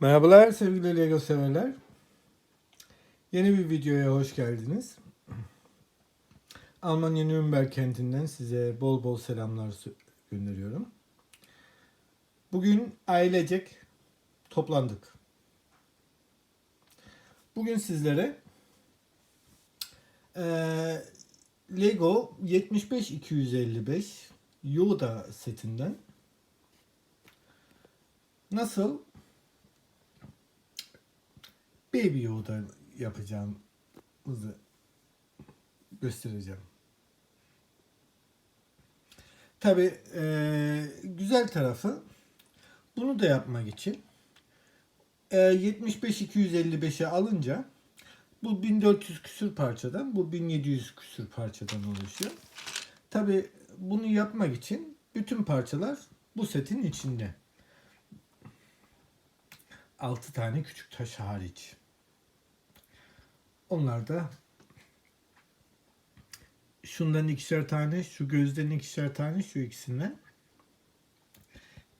Merhabalar sevgili Lego severler. Yeni bir videoya hoş geldiniz. Almanya Nürnberg kentinden size bol bol selamlar gönderiyorum. Bugün ailecek toplandık. Bugün sizlere eee, Lego 75255 Yoda setinden nasıl Baby Yoda yapacağımızı göstereceğim. Tabi güzel tarafı bunu da yapmak için e, 75-255'e alınca bu 1400 küsür parçadan bu 1700 küsür parçadan oluşuyor. Tabi bunu yapmak için bütün parçalar bu setin içinde. 6 tane küçük taş hariç. Onlar da şundan ikişer tane, şu gözden ikişer tane, şu ikisinden.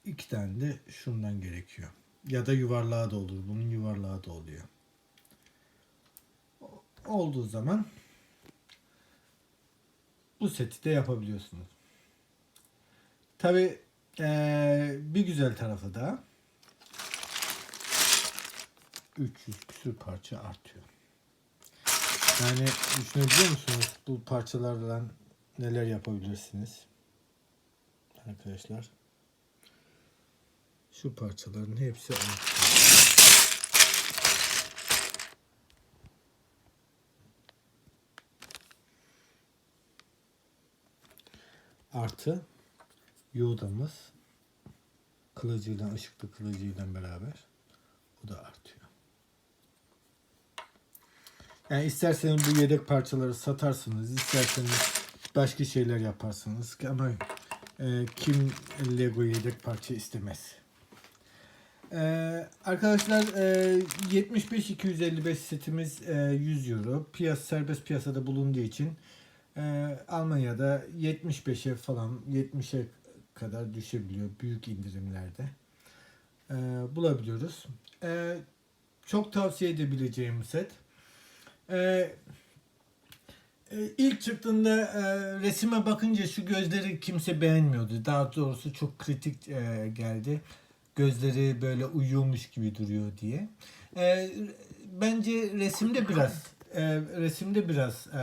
iki tane de şundan gerekiyor. Ya da yuvarlağı da olur. Bunun yuvarlağı da oluyor. Olduğu zaman bu seti de yapabiliyorsunuz. Tabi bir güzel tarafı da 300 küsür parça artıyor. Yani düşünebiliyor musunuz bu parçalarla neler yapabilirsiniz? Arkadaşlar. Şu parçaların hepsi artıyor. Artı Yoda'mız kılıcıyla, ışıklı kılıcıyla beraber o da artıyor. Yani isterseniz bu yedek parçaları satarsınız, isterseniz başka şeyler yaparsınız ama e, kim Lego yedek parça istemez. E, arkadaşlar e, 75-255 setimiz e, 100 euro. Piyas, serbest piyasada bulunduğu için e, Almanya'da 75'e falan 70'e kadar düşebiliyor büyük indirimlerde. E, bulabiliyoruz. E, çok tavsiye edebileceğim set. Ee, e, ilk çıktığında e, resime bakınca şu gözleri kimse beğenmiyordu. Daha doğrusu çok kritik e, geldi. Gözleri böyle uyuyormuş gibi duruyor diye. E, bence resimde biraz e, resimde biraz e,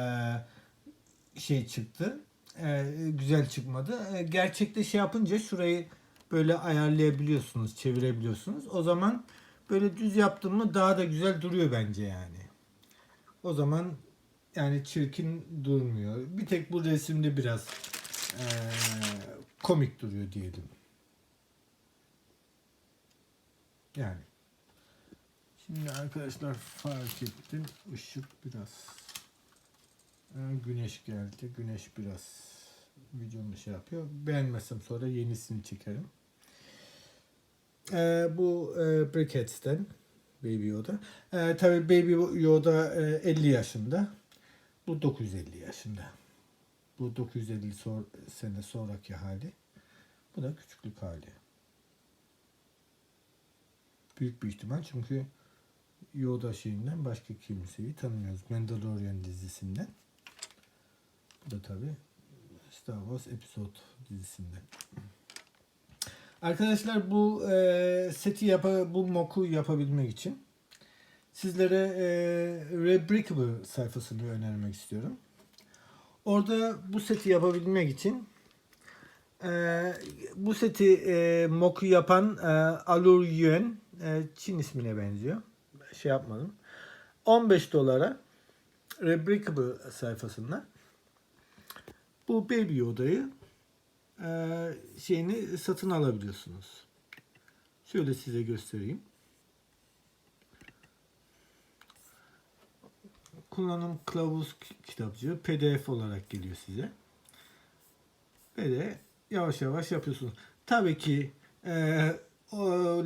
şey çıktı. E, güzel çıkmadı. E, gerçekte şey yapınca şurayı böyle ayarlayabiliyorsunuz, çevirebiliyorsunuz. O zaman böyle düz yaptım mı daha da güzel duruyor bence yani. O zaman yani çirkin durmuyor. Bir tek bu resimde biraz eee, komik duruyor diyelim. Yani. Şimdi arkadaşlar fark ettim. Işık biraz güneş geldi. Güneş biraz videomu şey yapıyor. Beğenmezsem sonra yenisini çekerim. Ee, bu e, Briquettes'ten Baby Yoda. Ee, tabii Baby Yoda e, 50 yaşında. Bu 950 yaşında. Bu 950 sor, sene sonraki hali. Bu da küçüklük hali. Büyük bir ihtimal çünkü Yoda şeyinden başka kimseyi tanımıyoruz. Mandalorian dizisinden. Bu da tabii Star Wars Episode dizisinden. Arkadaşlar bu e, seti yapa, bu moku yapabilmek için sizlere e, Rebrickable sayfasını önermek istiyorum. Orada bu seti yapabilmek için e, bu seti e, moku yapan e, Alur Yuen e, Çin ismine benziyor. Şey yapmadım. 15 dolara Rebrickable sayfasından bu Baby Yoda'yı e, şeyini satın alabiliyorsunuz. Şöyle size göstereyim. Kullanım kılavuz kitapçığı PDF olarak geliyor size. De yavaş yavaş yapıyorsunuz. Tabii ki e, o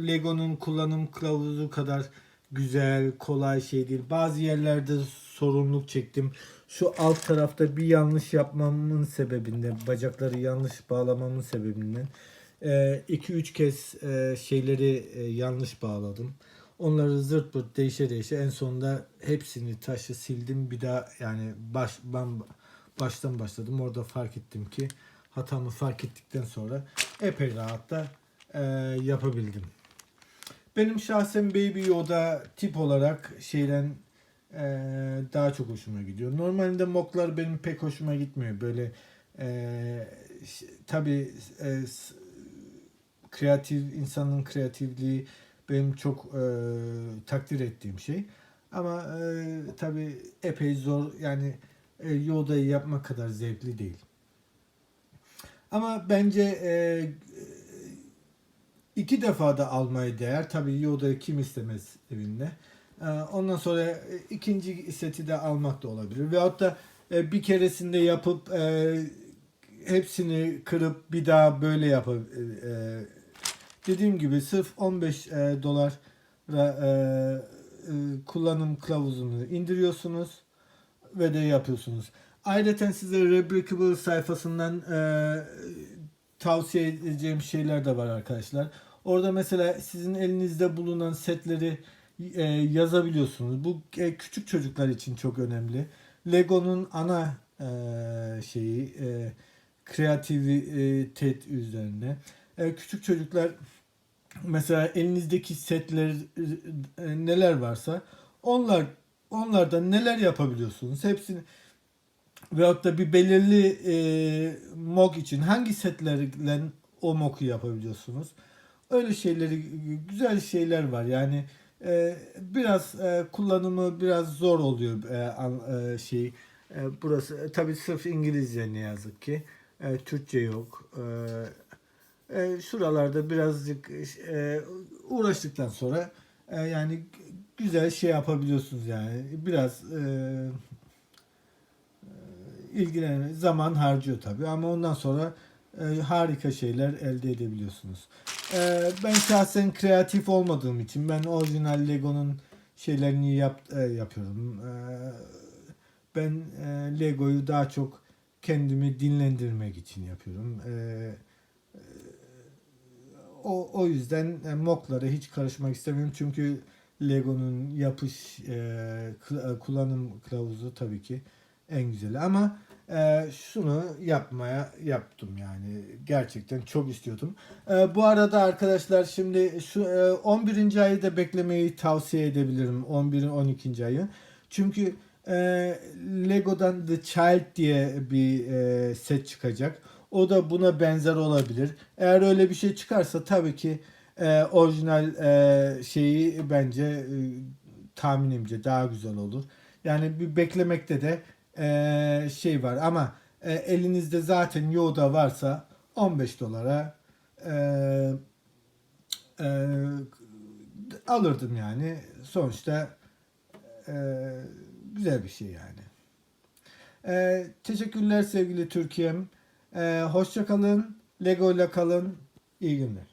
Lego'nun kullanım kılavuzu kadar güzel, kolay şey değil. Bazı yerlerde sorumluluk çektim. Şu alt tarafta bir yanlış yapmamın sebebinden, bacakları yanlış bağlamamın sebebinden 2-3 kez e, şeyleri e, yanlış bağladım. Onları zırt pırt değişe değişe en sonunda hepsini taşı sildim. Bir daha yani baş, ben baştan başladım. Orada fark ettim ki hatamı fark ettikten sonra epey rahat da e, yapabildim. Benim şahsen Baby Yoda tip olarak şeyden e, daha çok hoşuma gidiyor. Normalde moklar benim pek hoşuma gitmiyor. Böyle e, tabii e, kreatif insanın kreatifliği benim çok e, takdir ettiğim şey. Ama e, tabii epey zor yani e, Yoda'yı yapmak kadar zevkli değil. Ama bence e, iki defa da almaya değer. Tabii Yoda'yı kim istemez evinde. E, ondan sonra e, ikinci seti de almak da olabilir. Veyahut da e, bir keresinde yapıp e, hepsini kırıp bir daha böyle yapıp dediğim gibi sırf 15 e, dolar kullanım kılavuzunu indiriyorsunuz ve de yapıyorsunuz. Ayrıca size Rebrickable sayfasından tavsiye edeceğim şeyler de var arkadaşlar. Orada mesela sizin elinizde bulunan setleri e, yazabiliyorsunuz. Bu e, küçük çocuklar için çok önemli. Lego'nun ana e, şeyi e, kreativite üzerine. E, küçük çocuklar mesela elinizdeki setler e, neler varsa onlar onlardan neler yapabiliyorsunuz hepsini veyahut da bir belirli e, mog için hangi setlerle o moku yapabiliyorsunuz öyle şeyleri güzel şeyler var yani e, biraz e, kullanımı biraz zor oluyor e, e, şey burası tabi sırf İngilizce ne yazık ki Türkçe yok. E, şuralarda birazcık uğraştıktan sonra yani güzel şey yapabiliyorsunuz yani. Biraz e, ilgilen zaman harcıyor tabii. Ama ondan sonra e, harika şeyler elde edebiliyorsunuz. E, ben şahsen kreatif olmadığım için ben orijinal Lego'nun şeylerini yap, e, yapıyorum. E, ben e, Lego'yu daha çok kendimi dinlendirmek için yapıyorum. E, o, o yüzden e, moklara hiç karışmak istemiyorum çünkü Lego'nun yapış e, kullanım kılavuzu tabii ki en güzeli ama e, şunu yapmaya yaptım yani gerçekten çok istiyordum. E, bu arada arkadaşlar şimdi şu e, 11. ayı da beklemeyi tavsiye edebilirim 11 12. ayı. Çünkü e, Lego'dan The Child diye bir e, set çıkacak. O da buna benzer olabilir. Eğer öyle bir şey çıkarsa tabii ki e, orijinal e, şeyi bence e, tahminimce daha güzel olur. Yani bir beklemekte de e, şey var ama e, elinizde zaten Yoda varsa 15 dolara e, e, alırdım yani. Sonuçta e, güzel bir şey yani. E, teşekkürler sevgili Türkiye'm. E, hoşça kalın. Lego ile kalın. İyi günler.